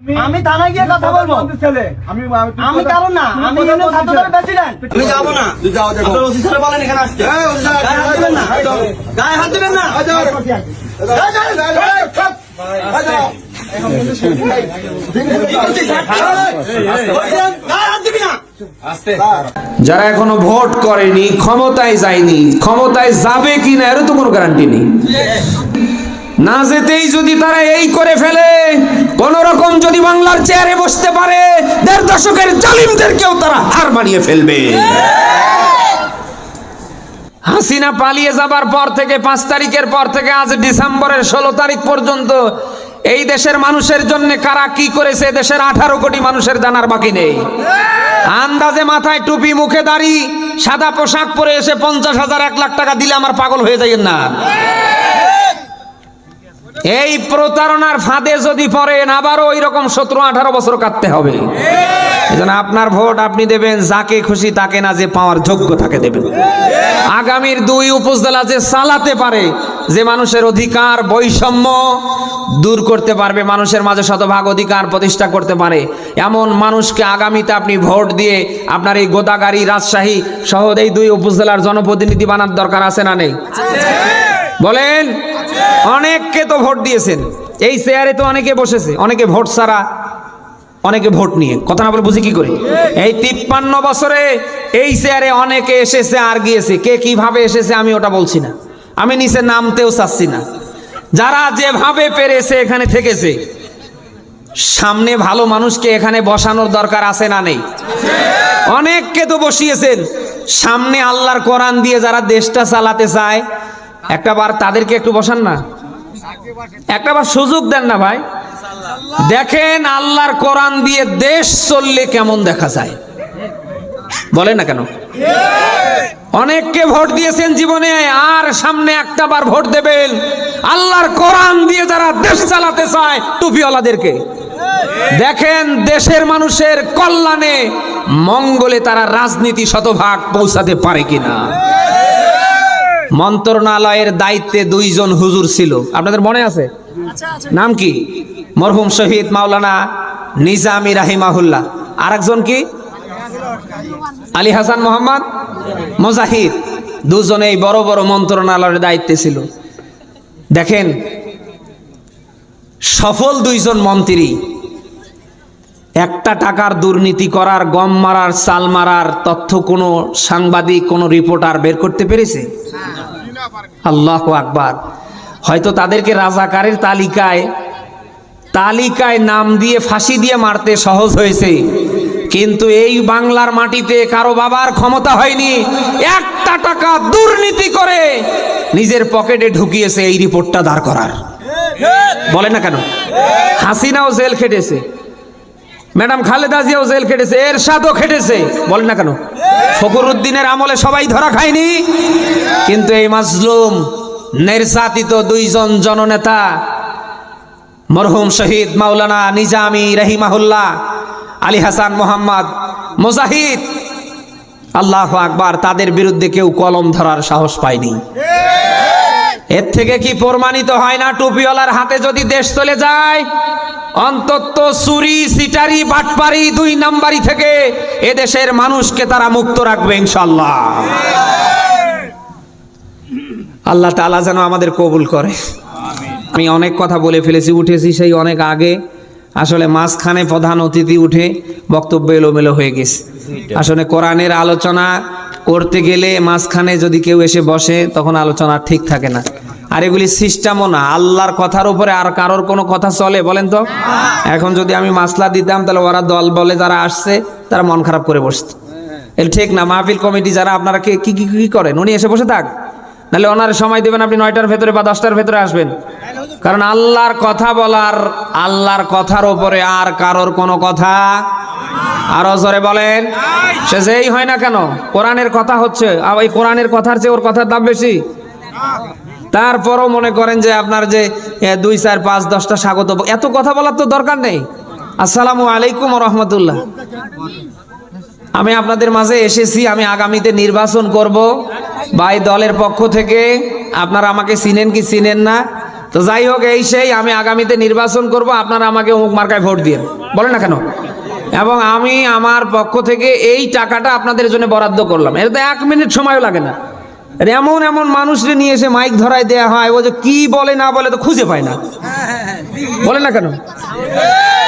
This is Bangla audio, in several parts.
আমি থানায় গিয়ে কথা বলব। ছেলে? আমি আমি কারণ না আমি ছাত্র যাব না। তুই যাও আপনার ওসি স্যার বলেন এখানে আসতে। এই, ওই যা, গায়ে হাত দিবেন না। গায়ে হাত দিবেন যাও। যাও, যাও, স্যার? দিবি না। যারা এখনও ভোট করেনি ক্ষমতায় যায়নি ক্ষমতায় যাবে কিনা এরও তো কোনো গ্যারান্টি নেই। না যেতেই যদি তারা এই করে ফেলে, কোন রকম যদি বাংলার চেয়ারে বসতে পারে, দেড় দশকের জালিমদেরকেও তারা হার মানিয়ে ফেলবে। হাসিনা পালিয়ে যাবার পর থেকে, পাঁচ তারিখের পর থেকে, আজ ডিসেম্বরের ষোলো তারিখ পর্যন্ত এই দেশের মানুষের জন্য কারা কি করেছে, দেশের আঠারো কোটি মানুষের জানার বাকি নেই। আন্দাজে মাথায় টুপি, মুখে দাড়ি, সাদা পোশাক পরে এসে পঞ্চাশ হাজার, এক লাখ টাকা দিলে আমার পাগল হয়ে যাইয়েন না। এই প্রতারণার ফাঁদে যদি পড়েন আবারও ওই রকম সতেরো, আঠারো বছর কাটতে হবে। আপনার ভোট আপনি দেবেন, যাকে খুশি তাকে না, যে পাওয়ার যোগ্য তাকে দেবেন। আগামীর দুই উপজেলা যে চালাতে পারে, যে মানুষের অধিকার, বৈষম্য দূর করতে পারবে, মানুষের মাঝে শতভাগ অধিকার প্রতিষ্ঠা করতে পারে, এমন মানুষকে আগামীতে আপনি ভোট দিয়ে আপনার এই গোদাগাড়ি, রাজশাহী সহ এই দুই উপজেলার জনপ্রতিনিধি বানার দরকার আছে না নেই? বলেন অনেককে তো ভোট দিয়েছেন। এই চেয়ারে তো অনেকে বসেছে। অনেকে ভোট ছাড়া, অনেকে ভোট নিয়ে। কথা না বলে বুঝি কি করে? এই তিপ্পান্ন বছরে এই চেয়ারে অনেকে এসেছে আর গিয়েছে। কে কীভাবে এসেছে আমি ওটা বলছি না। আমি নিচে নামতেও চাচ্ছি না। যারা যেভাবে পেরেছে এখানে থেকেছে, সামনে ভালো মানুষকে এখানে বসানোর দরকার আছে না নেই। অনেককে তো বসিয়েছেন। সামনে আল্লাহর কোরআন দিয়ে যারা দেশটা চালাতে চায় একটা বার তাদেরকে একটু বসান না। একটা বার সুযোগ দেন না ভাই। দেখেন আল্লাহর কোরআন দিয়ে দেশ চললে কেমন দেখা যায়। বলেন না কেন? অনেককে ভোট দিয়েছেন জীবনে, আর সামনে একটা বার ভোট দেবেন। আল্লাহর কোরআন দিয়ে যারা দেশ চালাতে চায়, টুপিওয়ালাদেরকে। দেখেন দেশের মানুষের কল্যাণে মঙ্গলে তারা রাজনীতি শতভাগ পৌঁছাতে পারে কিনা। মন্ত্রণালয়ের দায়িত্বে দুইজন হুজুর ছিল। আপনাদের মনে আছে? নাম কি? মরহুম শহীদ মাওলানা নিজামি রাহিমাহুল্লাহ। আর একজন কি? আলী হাসান মোহাম্মদ মুজাহিদ। দুজনেই বড় বড় মন্ত্রণালয়ের দায়িত্বে ছিল। দেখেন, সফল দুইজন মন্ত্রী একটা টাকার দুর্নীতি করার, গম মারার, চাল মারার তথ্য কোনো সাংবাদিক, কোনো রিপোর্টার বের করতে পেরেছে? আল্লাহ আকবার। হয়তো তাদেরকে রাজাকারের তালিকায় তালিকায় নাম দিয়ে, ফাঁসি দিয়ে মারতে সহজ হয়েছে। কিন্তু এই বাংলার মাটিতে কারও বাবার ক্ষমতা হয়নি। একটা টাকা দুর্নীতি করে নিজের পকেটে ঢুকিয়েছে এই রিপোর্টটা দাঁড় করার। বলে না কেন? হাসিনাও জেল খেটেছে। ম্যাডাম খালেদা জিয়াও জেল খেটেছে এর এরশাদও খেটেছে। বলেন না কেন? ফখরুদ্দিনের আমলে সবাই ধরা খায়নি। কিন্তু এই মাজলুম, নির্যাতিত দুইজন জননেতা, মরহুম শহীদ মাওলানা নিজামি রহিমাহুল্লাহ, আলী হাসান মোহাম্মদ, মুজাহিদ, আল্লাহ আকবার, তাদের বিরুদ্ধে কেউ কলম ধরার সাহস পায়নি। এর থেকে কি প্রমাণিত হয় না টুপিওয়ালার হাতে যদি দেশ চলে যায়? অন্তত চুরি সিটারি, বাটপারি দুই নাম্বারি থেকে এদেশের মানুষকে তারা মুক্ত রাখবে ইনশাল্লাহ আল্লাহ তাআলা যেন আমাদের কবুল করে। আমি অনেক কথা বলে ফেলেছি, উঠেছি সেই অনেক আগে। আসলে মাঝখানে প্রধান অতিথি উঠে বক্তব্য এলোমেলো হয়ে গেছে। আসলে কোরআনের আলোচনা করতে গেলে মাঝখানে যদি কেউ এসে বসে, তখন আলোচনা ঠিক থাকে না। আর এগুলি সিস্টেমও না। আল্লাহর কথার উপরে আর কারোর কোনো কথা চলে, বলেন তো? এখন যদি আমি মাসলা দিতাম, তাহলে ওরা দল বলে যারা আসছে, তারা মন খারাপ করে বসত। ঠিক না, মাহফিল কমিটি যারা, আপনারা কি কি করেন? উনি এসে বসে থাক। নাহলে ওনার সময় দেবেন আপনি নয়টার ভেতরে বা দশটার ভেতরে আসবেন। কারণ আল্লাহর কথা বলার, আল্লাহর কথার ওপরে আর কারোর কোনো কথা আরও জোরে বলেন। সে যেই হয় না কেন, কোরআনের কথা হচ্ছে, আর ওই কোরআনের কথার চেয়ে ওর কথার দাম বেশি। তারপরও মনে করেন যে আপনার যে দুই, চার, পাঁচ, দশটা স্বাগত এত কথা বলার তো দরকার নেই। আসসালামু আলাইকুম রহমতুল্লাহ আমি আপনাদের মাঝে এসেছি, আমি আগামীতে নির্বাচন করব। ভাই দলের পক্ষ থেকে আপনারা আমাকে চিনেন কি চিনেন না? তো যাই হোক, এই সেই, আমি আগামীতে নির্বাচন করব, আপনারা আমাকে অমুক মার্কায় ভোট দিয়ে বলেন না কেন? এবং আমি আমার পক্ষ থেকে এই টাকাটা আপনাদের জন্য বরাদ্দ করলাম। এটা তো এক মিনিট সময়ও লাগে না। এমন এমন মানুষকে নিয়ে এসে মাইক ধরায় দেয়া হয়, ও যে কি বলে না বলে তো খুঁজে পায় না। বলে না কেন?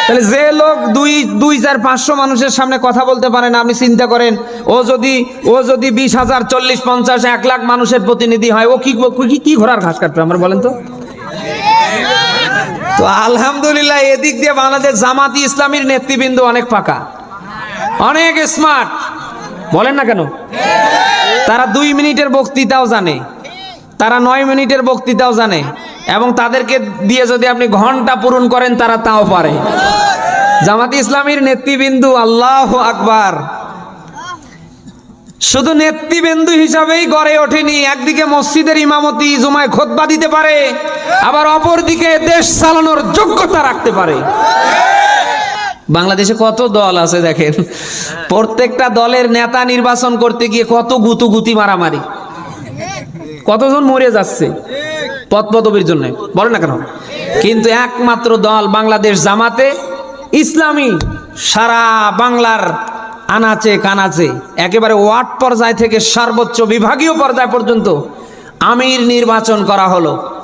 তাহলে যে লোক দুই দুই, চার, পাঁচশো মানুষের সামনে কথা বলতে পারে না, আপনি চিন্তা করেন, ও যদি ও যদি বিশ হাজার, চল্লিশ, পঞ্চাশ, এক লাখ মানুষের প্রতিনিধি হয়, ও কি কি ঘোড়ার ঘাস কাটবে আমার বলেন তো? তো আলহামদুলিল্লাহ, এদিক দিয়ে বাংলাদেশ জামাতি ইসলামীর নেতৃবৃন্দ অনেক পাকা। অনেক স্মার্ট বলেন না কেন? তারা দুই মিনিটের বক্তৃতাও জানে। তারা নয় মিনিটের বক্তৃতাও জানে। এবং তাদেরকে দিয়ে যদি আপনি ঘণ্টা পূরণ করেন, তারা তাও পারে। জামাতি ইসলামীর নেতৃবৃন্দু, আল্লাহ আকবার। শুধু নেতৃবৃন্দু হিসাবেই গড়ে ওঠেনি। একদিকে মসজিদের ইমামতি জুমায় খোদবা দিতে পারে, আবার অপরদিকে দেশ চালানোর যোগ্যতা রাখতে পারে। বাংলাদেশে কত দল আছে দেখেন? প্রত্যেকটা দলের নেতা নির্বাচন করতে গিয়ে কত গুতু গুতি মারামারি। কতজন মরে যাচ্ছে? পদ পদবীর জন্য। বলে না কেন? কিন্তু একমাত্র দল বাংলাদেশ জামাতে ইসলামী। সারা বাংলার আনাচে কানাচে, একেবারে ওয়ার্ড পর্যায় থেকে সর্বোচ্চ বিভাগীয় পর্যায় পর্যন্ত আমির নির্বাচন করা হলো।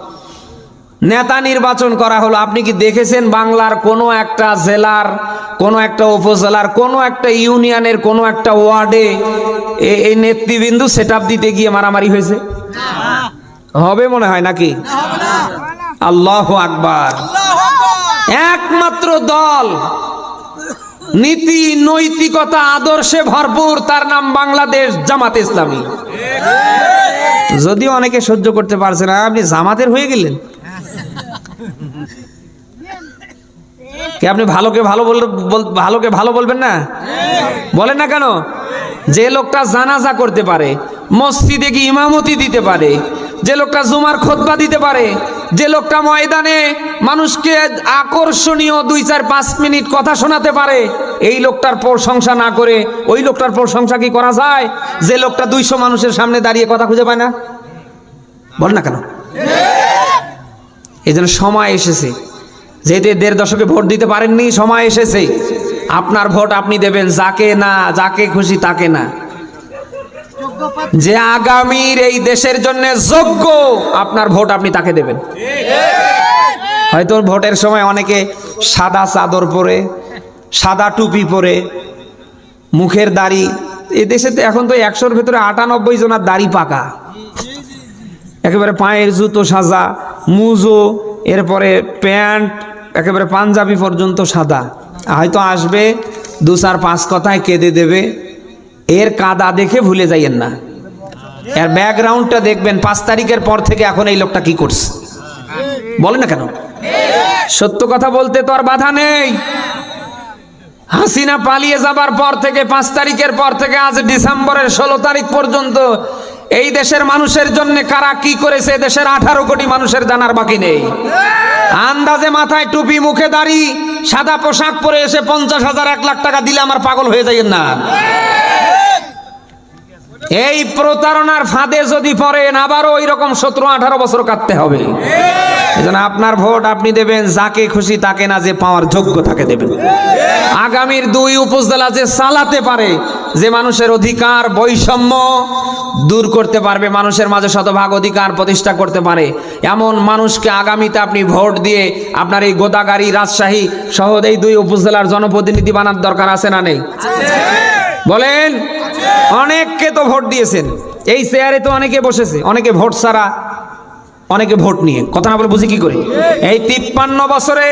নেতা নির্বাচন করা হলো। আপনি কি দেখেছেন বাংলার কোনো একটা জেলার কোনো একটা উপজেলার কোনো একটা ইউনিয়নের কোনো একটা ওয়ার্ডে এই নেতৃবৃন্দু সেট দিতে গিয়ে মারামারি হয়েছে? হবে মনে হয় নাকি? আল্লাহ আকবার। একমাত্র দল। নীতি নৈতিকতা আদর্শে ভরপুর তার নাম বাংলাদেশ জামাত ইসলামী। যদিও অনেকে সহ্য করতে পারছে না আপনি জামাতের হয়ে গেলেন। আপনি ভালোকে ভালো বল, ভালোকে ভালো বলবেন না? বলেন না কেন? যে লোকটা জানাজা করতে পারে, মসজিদে কি ইমামতি দিতে পারে, যে লোকটা জুমার খোদবা দিতে পারে, যে লোকটা ময়দানে মানুষকে আকর্ষণীয় দুই চার পাঁচ মিনিট কথা শোনাতে পারে, এই লোকটার প্রশংসা না করে ওই লোকটার প্রশংসা কি করা যায়? যে লোকটা দুইশো মানুষের সামনে দাঁড়িয়ে কথা খুঁজে পায় না? বল না কেন? এই জন্য সময় এসেছে। এই দেড় দশকে ভোট দিতে পারেননি, সময় এসেছে। আপনার ভোট আপনি দেবেন, যাকে না, যাকে খুশি তাকে না। যে আগামীর এই দেশের জন্য যোগ্য, আপনার ভোট আপনি তাকে দেবেন। হয়তো ভোটের সময় অনেকে সাদা চাদর পরে, সাদা টুপি পরে, মুখের দাড়ি এই দেশে তো এখন তো একশোর ভেতরে আটানব্বই জনার দাড়ি পাকা। একেবারে পায়ের জুতো সাজা, মুজো, এরপরে প্যান্ট একেবারে পাঞ্জাবি পর্যন্ত সাদা। হয়তো আসবে দু চার পাঁচ কথায় কেঁদে দেবে। এর কাদা দেখে ভুলে যাইয়েন না। এর ব্যাকগ্রাউন্ডটা দেখবেন, পাঁচ তারিখের পর থেকে এখন এই লোকটা কি করছে। বলে না কেন? সত্য কথা বলতে তো আর বাধা নেই। হাসিনা পালিয়ে যাবার পর থেকে, পাঁচ তারিখের পর থেকে আজ ডিসেম্বরের ষোলো তারিখ পর্যন্ত এই দেশের মানুষের জন্য কারা কি করেছে? দেশের আঠারো কোটি মানুষের জানার বাকি নেই। আন্দাজে মাথায় টুপি, মুখে দাড়ি, সাদা পোশাক পরে এসে পঞ্চাশ হাজার, এক লাখ টাকা দিলে আমার পাগল হয়ে যাইয়েন না। এই প্রতারণার ফাঁদে যদি পড়েন, আবারও ওই রকম সতেরো আঠারো বছর কাটতে হবে। এজন্য আপনার ভোট আপনি দেবেন, যাকে খুশি তাকে না, যে পাওয়ার যোগ্য তাকে দেবেন। আগামীর দুই উপজেলা যে চালাতে পারে, যে মানুষের অধিকার, বৈষম্য দূর করতে পারবে, মানুষের মাঝে শতভাগ অধিকার প্রতিষ্ঠা করতে পারে, এমন মানুষকে আগামীতে আপনি ভোট দিয়ে আপনার এই গোদাগাড়ি, রাজশাহী সহ এই দুই উপজেলার জনপ্রতিনিধি বানার দরকার আছে না নেই? বলেন, অনেককে তো ভোট দিয়েছেন। এই চেয়ারে তো অনেকে বসেছে, অনেকে ভোট ছাড়া অনেকে ভোট নিয়ে। কথা না বলে বুঝি কি করে? এই তিপ্পান্ন বছরে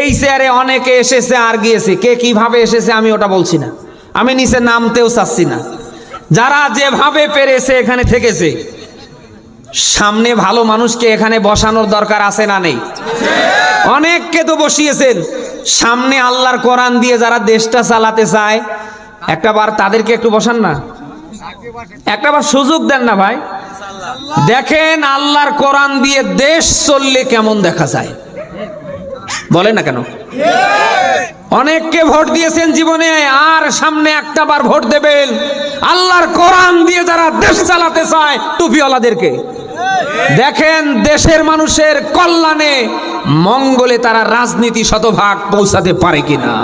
এই চেয়ারে অনেকে এসেছে আর গিয়েছে। কে কীভাবে এসেছে আমি ওটা বলছি না। আমি নিচে নামতেও চাচ্ছি না। যারা যেভাবে পেরেছে এখানে থেকেছে, সামনে ভালো মানুষকে এখানে বসানোর দরকার আছে না নেই? অনেককে তো বসিয়েছেন। সামনে আল্লাহর কোরআন দিয়ে যারা দেশটা চালাতে চায়, একটা বার তাদেরকে একটু বসান না। একটা বার সুযোগ দেন না ভাই। দেখেন আল্লাহর কোরআন দিয়ে দেশ চললে কেমন দেখা যায়? বলে না কেন? অনেককে ভোট দিয়েছেন জীবনে, আর সামনে একটা বার ভোট দেবেন। আল্লাহর কোরআন দিয়ে যারা দেশ চালাতে চায়, টুপিওয়ালাদেরকে। দেখেন দেশের মানুষের কল্যাণে মঙ্গলে তারা রাজনীতি শতভাগ পৌঁছাতে পারে কিনা।